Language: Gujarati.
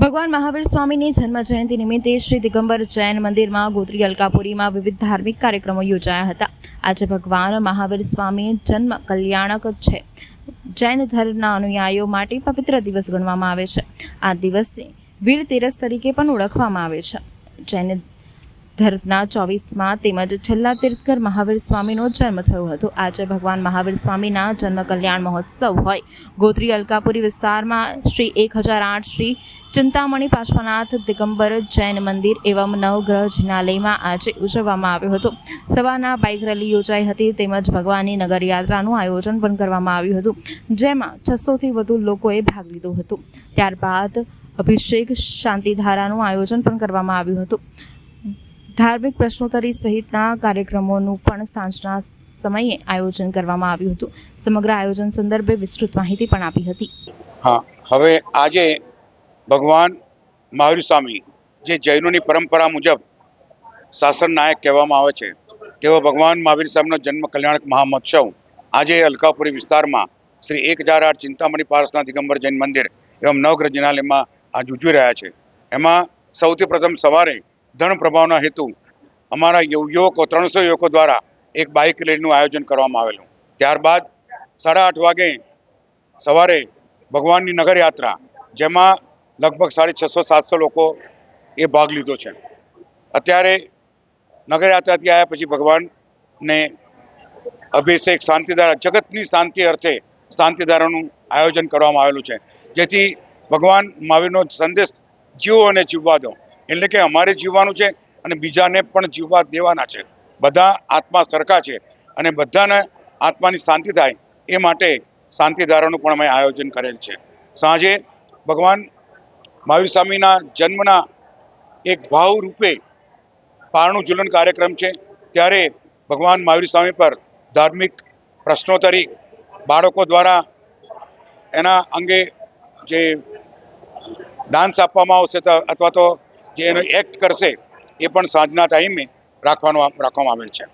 ભગવાન મહાવીર સ્વામીની જન્મ જયંતિ નિમિત્તે શ્રી દિગંબર જૈન મંદિરમાં ગોત્રી અલકાપુરીમાં વિવિધ ધાર્મિક કાર્યક્રમો યોજાયા હતા. આજે ભગવાન મહાવીર સ્વામી જન્મ કલ્યાણક છે. જૈન ધર્મના અનુયાયીઓ માટે પવિત્ર દિવસ ગણવામાં આવે છે. આ દિવસને વીર તેરસ તરીકે પણ ઓળખવામાં આવે છે. જૈન ધર્મના ચોવીસમાં તેમજ છેલ્લા તીર્થકર મહાવીર સ્વામીનો જન્મ થયો હતો. આજે ભગવાન મહાવીર સ્વામીના જન્મ કલ્યાણ મહોત્સવ હોય. ગોત્રી અલકાપુરી વિસ્તારમાં શ્રી એક હજાર આઠ શ્રી ચિંતામણી પાર્શ્વનાથ દિગંબર જૈન મંદિર એવમ નવગ્રહ જિનાલયમાં આજે ઉજવવામાં આવ્યો હતો. સવારના બાઇક રેલી યોજાઈ હતી તેમજ ભગવાનની નગરયાત્રાનું આયોજન પણ કરવામાં આવ્યું હતું, જેમાં છસોથી વધુ લોકોએ ભાગ લીધો હતો. ત્યારબાદ અભિષેક શાંતિધારાનું આયોજન પણ કરવામાં આવ્યું હતું. ધાર્મિક પ્રશ્નોત્તરી સહિતના કાર્યક્રમોનું પણ સાંજના સમયે આયોજન કરવામાં આવ્યું હતું. સમગ્ર આયોજન સંદર્ભે વિસ્તૃત માહિતી પણ આપી હતી. હા, હવે આજે ભગવાન મહાવીર સ્વામી જે જૈનોની પરંપરા મુજબ શાસન નાયક કહેવામાં આવે છે, તેઓ ભગવાન મહાવીર સ્વામીનો જન્મ કલ્યાણક મહામહોત્સવ આજે અલકાપુરી વિસ્તારમાં શ્રી એક હજાર આઠ ચિંતામણી પારસના દિગંબર જૈન મંદિર એવમ નવગ્રહ જિનાલયમાં આજ ઉજવી રહ્યા છે. એમાં સૌથી પ્રથમ સવારે ધન પ્રભાવના હેતુ અમારા યુવકો, ત્રણસો યુવકો દ્વારા એક બાઇક રેલીનું આયોજન કરવામાં આવેલું. ત્યારબાદ સાડા આઠ વાગે સવારે ભગવાનની નગરયાત્રા, જેમાં લગભગ સાડી છસો, સાતસો લોકો એ ભાગ લીધો છે. અત્યારે નગરયાત્રાથી આવ્યા પછી ભગવાનને અભિષેક શાંતિધારા જગતની શાંતિ અર્થે શાંતિધારાનું આયોજન કરવામાં આવેલું છે. જેથી ભગવાન મહાવીરનો સંદેશ જીવો અને જીવવા દો. એટલે કે અમારે જીવવાનું છે અને બીજાને પણ જીવવા દેવાના છે. બધા આત્મા સરખા છે અને બધાને આત્માની શાંતિ થાય એ માટે શાંતિધારાનું પણ અમે આયોજન કરેલ છે. સાંજે ભગવાન મહાવીર સ્વામીના જન્મના એક ભાવ રૂપે પારણું ઝુલન કાર્યક્રમ છે. ત્યારે ભગવાન મહાવીર સ્વામી પર ધાર્મિક પ્રશ્નોત્તરી બાળકો દ્વારા એના અંગે જે ડાન્સ આપવામાં આવશે અથવા તો જે એનો એક્ટ કરશે એ પણ સાંજના ટાઈમે રાખવાનો રાખવામાં આવેલ છે.